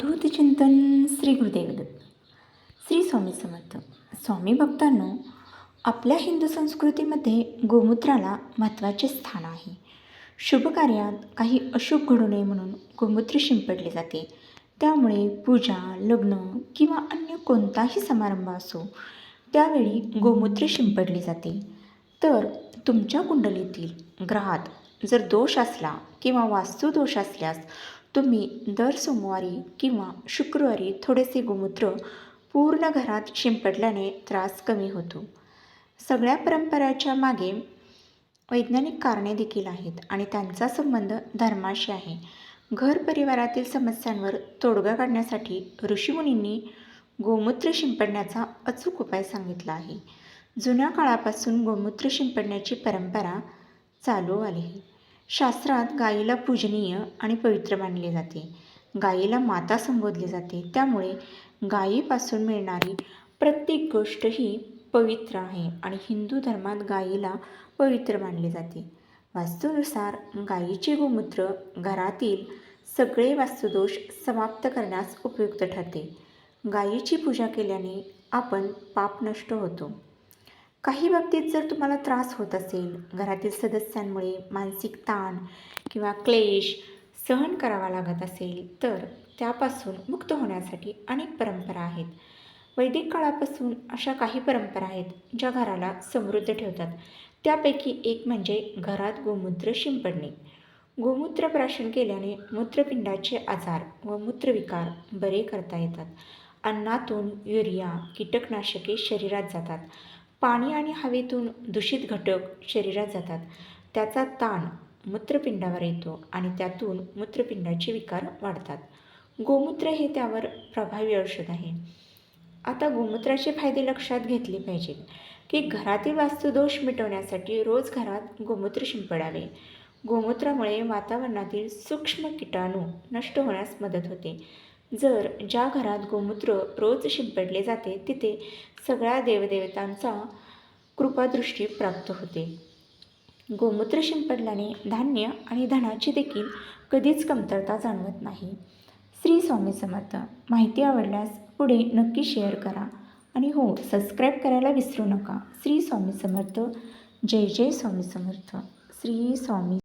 अवधूत चिंतन श्री गुरुदेवदत्त श्री स्वामी समर्थ. स्वामी भक्तांनो आपल्या हिंदू संस्कृतीमध्ये गोमूत्राला महत्त्वाचे स्थान आहे. शुभ कार्यात काही अशुभ घडू नये म्हणून गोमूत्र शिंपडले जाते. त्यामुळे पूजा लग्न किंवा अन्य कोणताही समारंभ असो त्यावेळी गोमूत्र शिंपडले जाते. तर तुमच्या कुंडलीतील ग्रहात जर दोष असला किंवा वास्तू दोष असल्यास तुम्ही दर सोमवारी किंवा शुक्रवारी थोडेसे गोमूत्र पूर्ण घरात शिंपडल्याने त्रास कमी होतो. सगळ्या परंपराच्या मागे वैज्ञानिक कारणे देखील आहेत आणि त्यांचा संबंध धर्माशी आहे. घर परिवारातील समस्यांवर तोडगा काढण्यासाठी ऋषीमुनींनी गोमूत्र शिंपडण्याचा अचूक उपाय सांगितला आहे. जुन्या काळापासून गोमूत्र शिंपडण्याची परंपरा चालू आली आहे. शास्त्रात गायीला पूजनीय आणि पवित्र मानले जाते. गायीला माता संबोधले जाते. त्यामुळे गायीपासून मिळणारी प्रत्येक गोष्ट ही पवित्र आहे आणि हिंदू धर्मात गायीला पवित्र मानले जाते. वास्तूनुसार गायीचे गोमूत्र घरातील सगळे वास्तुदोष समाप्त करण्यास उपयुक्त ठरते. गायीची पूजा केल्याने आपण पाप नष्ट होतो. काही बाबतीत जर तुम्हाला त्रास होत असेल घरातील सदस्यांमुळे मानसिक ताण किंवा क्लेश सहन करावा लागत असेल तर त्यापासून मुक्त होण्यासाठी अनेक परंपरा आहेत. वैदिक काळापासून अशा काही परंपरा आहेत ज्या घराला समृद्ध ठेवतात. त्यापैकी एक म्हणजे घरात गोमूत्र शिंपडणे. गोमूत्र प्राशन केल्याने मूत्रपिंडाचे आजार व मूत्रविकार बरे करता येतात. अन्नातून युरिया कीटकनाशके शरीरात जातात. पाणी आणि हवेतून दूषित घटक शरीरात जातात. त्याचा ताण मूत्रपिंडावर येतो आणि त्यातून मूत्रपिंडाचे विकार वाढतात. गोमूत्र हे त्यावर प्रभावी औषध आहे. आता गोमूत्राचे फायदे लक्षात घेतले पाहिजेत की घरातील वास्तुदोष मिटवण्यासाठी रोज घरात गोमूत्र शिंपडावे. गोमूत्रामुळे वातावरणातील सूक्ष्म किटाणू नष्ट होण्यास मदत होते. जर ज्या घरात गोमूत्र रोज शिंपडले जाते तिथे सगळ्या देवदेवतांचा कृपादृष्टी प्राप्त होते. गोमूत्र शिंपडल्याने धान्य आणि धनाची देखील कधीच कमतरता जाणवत नाही. श्री स्वामी समर्थ माहिती आवडल्यास पुढे नक्की शेअर करा आणि हो सबस्क्राईब करायला विसरू नका. श्री स्वामी समर्थ जय जय स्वामी समर्थ. श्री स्वामी